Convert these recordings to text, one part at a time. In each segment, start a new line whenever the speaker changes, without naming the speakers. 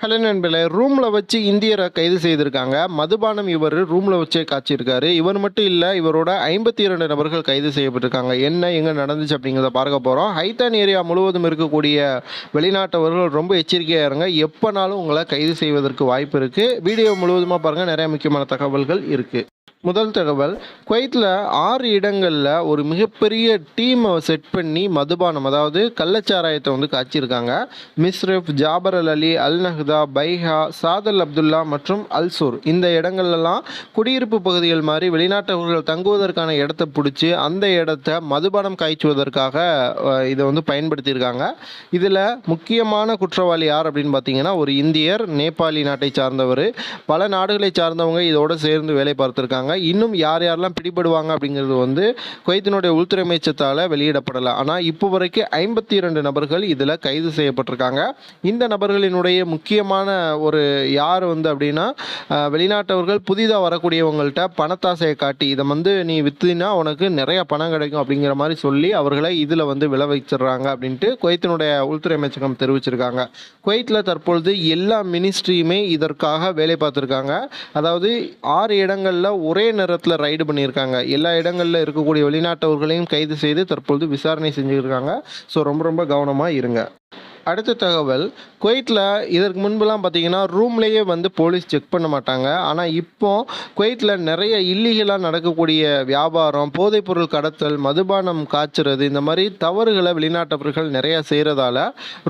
Hello நண்பர்களே ரூமில் வச்சு இந்தியரை கைது செய்திருக்காங்க. மதுபானம் இவர் ரூமில் வச்சே காய்ச்சிருக்காரு இவர் மட்டும் இல்லை இவரோட ஐம்பத்தி இரண்டு நபர்கள் கைது செய்யப்பட்டிருக்காங்க. என்ன எங்கே நடந்துச்சு அப்படிங்கிறத பார்க்க போகிறோம் ஹைத்தான் ஏரியா முழுவதும் இருக்கக்கூடிய வெளிநாட்டவர்கள் ரொம்ப எச்சரிக்கையாக இருங்க. எப்போனாலும் உங்களை கைது செய்வதற்கு வாய்ப்பு இருக்குது வீடியோ முழுவதுமாக பாருங்கள் நிறைய முக்கியமான தகவல்கள் இருக்குது முதல் தகவல் குவைத்தில் ஆறு இடங்களில் ஒரு மிகப்பெரிய டீமை செட் பண்ணி மதுபானம் அதாவது கள்ளச்சாராயத்தை வந்து காய்ச்சிருக்காங்க மிஸ்ரிஃப் ஜாபர் அல் அலி அல் நஹ்தா பைஹா சாதல் அப்துல்லா மற்றும் அல்சூர் இந்த இடங்கள்லாம் குடியிருப்பு பகுதிகள் மாதிரி வெளிநாட்டவர்கள் தங்குவதற்கான இடத்தை பிடிச்சி அந்த இடத்த மதுபானம் காய்ச்சுவதற்காக இதை வந்து பயன்படுத்தியிருக்காங்க. இதில் முக்கியமான குற்றவாளி யார் அப்படின்னு பார்த்தீங்கன்னா ஒரு இந்தியர் நேபாளி நாட்டை சார்ந்தவர். பல நாடுகளை சார்ந்தவங்க இதோடு சேர்ந்து வேலை பார்த்துருக்காங்க. இன்னும் யார் யாரெல்லாம் பிடிபடுவாங்க அப்படிங்கிறது வந்து குவைத்தினுடைய உள்துறை அமைச்சத்தால் வெளியிடப்படலை. ஆனால் இப்போ வரைக்கும் ஐம்பத்தி இரண்டு நபர்கள் இதில் கைது செய்யப்பட்டிருக்காங்க. இந்த நபர்களினுடைய முக்கியமான ஒரு யார் வந்து அப்படின்னா வெளிநாட்டவர்கள் புதிதாக வரக்கூடியவங்கள்ட்ட பணத்தாசையை காட்டி இதை வந்து நீ விற்றுனா உனக்கு நிறைய பணம் கிடைக்கும் அப்படிங்கிற மாதிரி சொல்லி அவர்களை இதில் வந்து விளைவிச்சிடுறாங்க அப்படின்ட்டு குவைத்தினுடைய உள்துறை அமைச்சகம் தெரிவிச்சிருக்காங்க. குவைத்தில் தற்பொழுது எல்லா மினிஸ்ட்ரியுமே இதற்காக வேலை பார்த்துருக்காங்க. அதாவது ஆறு இடங்களில் ஒரே நேரத்தில் ரைடு பண்ணியிருக்காங்க. எல்லா இடங்களில் இருக்கக்கூடிய வெளிநாட்டவர்களையும் கைது செய்து தற்பொழுது விசாரணை செஞ்சுருக்காங்க. ஸோ ரொம்ப ரொம்ப கவனமாக இருங்க. அடுத்த தகவல் குவைத்தில் இதற்கு முன்பெல்லாம் பார்த்தீங்கன்னா ரூம்லேயே வந்து போலீஸ் செக் பண்ண மாட்டாங்க. ஆனால் இப்போ குவைத்தில் நிறைய இல்லீகலாக நடக்கக்கூடிய வியாபாரம் போதைப்பொருள் கடத்தல் மதுபானம் காய்ச்சறது இந்த மாதிரி தவறுகளை வெளிநாட்டவர்கள் நிறையா செய்கிறதால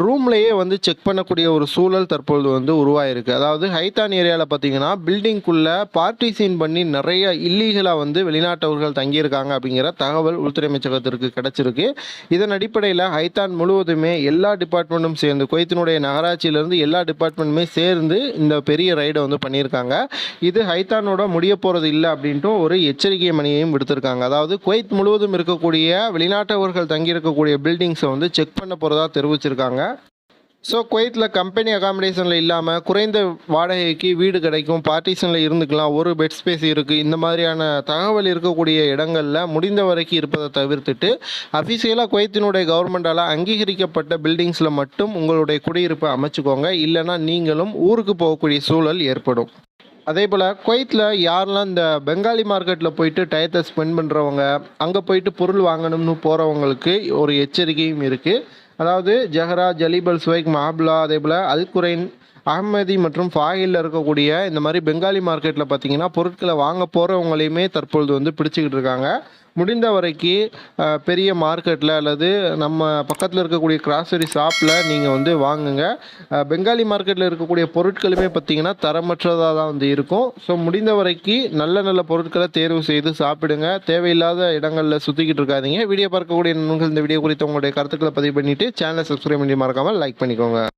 ரூம்லேயே வந்து செக் பண்ணக்கூடிய ஒரு சூழல் தற்பொழுது வந்து உருவாயிருக்கு. அதாவது ஹைத்தான் ஏரியாவில் பார்த்தீங்கன்னா பில்டிங்குள்ளே பார்ட்டிசின் பண்ணி நிறைய இல்லீகலாக வந்து வெளிநாட்டவர்கள் தங்கியிருக்காங்க அப்படிங்கிற தகவல் உள்துறை அமைச்சகத்திற்கு கிடச்சிருக்கு. இதன் அடிப்படையில் ஹைத்தான் முழுவதுமே எல்லா டிபார்ட்மெண்ட்டும் சேர்ந்து குவைத்தினுடைய நகராட்சியிலேருந்து எல்லா டிபார்ட்மெண்ட்டுமே சேர்ந்து இந்த பெரிய ரைடை வந்து பண்ணியிருக்காங்க. இது ஹைத்தானோட முடிய போகிறது இல்லை அப்படின்ட்டு ஒரு எச்சரிக்கை மணியையும் விடுத்திருக்காங்க. அதாவது குவைத் முழுவதும் இருக்கக்கூடிய வெளிநாட்டவர்கள் தங்கியிருக்கக்கூடிய பில்டிங்ஸை வந்து செக் பண்ண போகிறதா தெரிவிச்சிருக்காங்க. ஸோ குவைத்தில் கம்பெனி அகாமடேஷனில் இல்லாமல் குறைந்த வாடகைக்கு வீடு கிடைக்கும் பார்ட்டிஷனில் இருந்துக்கலாம் ஒரு பெட் ஸ்பேஸ் இருக்குது இந்த மாதிரியான தகவல் இருக்கக்கூடிய இடங்களில் முடிந்த வரைக்கும் இருப்பதை தவிர்த்துட்டு அஃபிஷியலாக குவைத்தினுடைய கவர்மெண்டால் அங்கீகரிக்கப்பட்ட பில்டிங்ஸில் மட்டும் உங்களுடைய குடியிருப்பை அமைச்சுக்கோங்க. இல்லைன்னா நீங்களும் ஊருக்கு போகக்கூடிய சூழல் ஏற்படும். அதே போல் குவைத்தில் யாரெல்லாம் இந்த பெங்காலி மார்க்கெட்டில் போயிட்டு டயத்தை ஸ்பெண்ட் பண்ணுறவங்க அங்கே போயிட்டு பொருள் வாங்கணும்னு போகிறவங்களுக்கு ஒரு எச்சரிக்கையும் இருக்குது அதாவது ஜஹரா ஜலீபல் சுவைக் மஹப்லா அதே போல் அல்குரைன் அகமதி மற்றும் ஃபாயிலில் இருக்கக்கூடிய இந்த மாதிரி பெங்காலி மார்க்கெட்டில் பார்த்தீங்கன்னா பொருட்களை வாங்க போகிறவங்களையுமே தற்பொழுது வந்து பிடிச்சிக்கிட்டு இருக்காங்க. முடிந்த வரைக்கும் பெரிய மார்க்கெட்டில் அல்லது நம்ம பக்கத்தில் இருக்கக்கூடிய கிராசரி ஷாப்பில் நீங்கள் வந்து வாங்குங்க. பெங்காலி மார்க்கெட்டில் இருக்கக்கூடிய பொருட்களுமே பார்த்தீங்கன்னா தரமற்றதாக தான் வந்து இருக்கும். ஸோ முடிந்த வரைக்கும் நல்ல நல்ல பொருட்களை தேர்வு செய்து சாப்பிடுங்க. தேவையில்லாத இடங்களில் சுற்றிக்கிட்டு இருக்காதீங்க. வீடியோ பார்க்கக்கூடிய நண்பர்கள் இந்த வீடியோ குறித்து உங்களுடைய கருத்துக்களை பதிவு பண்ணிவிட்டு சேனலை சப்ஸ்கிரைப் பண்ணி மறக்காமல் லைக் பண்ணிக்கோங்க.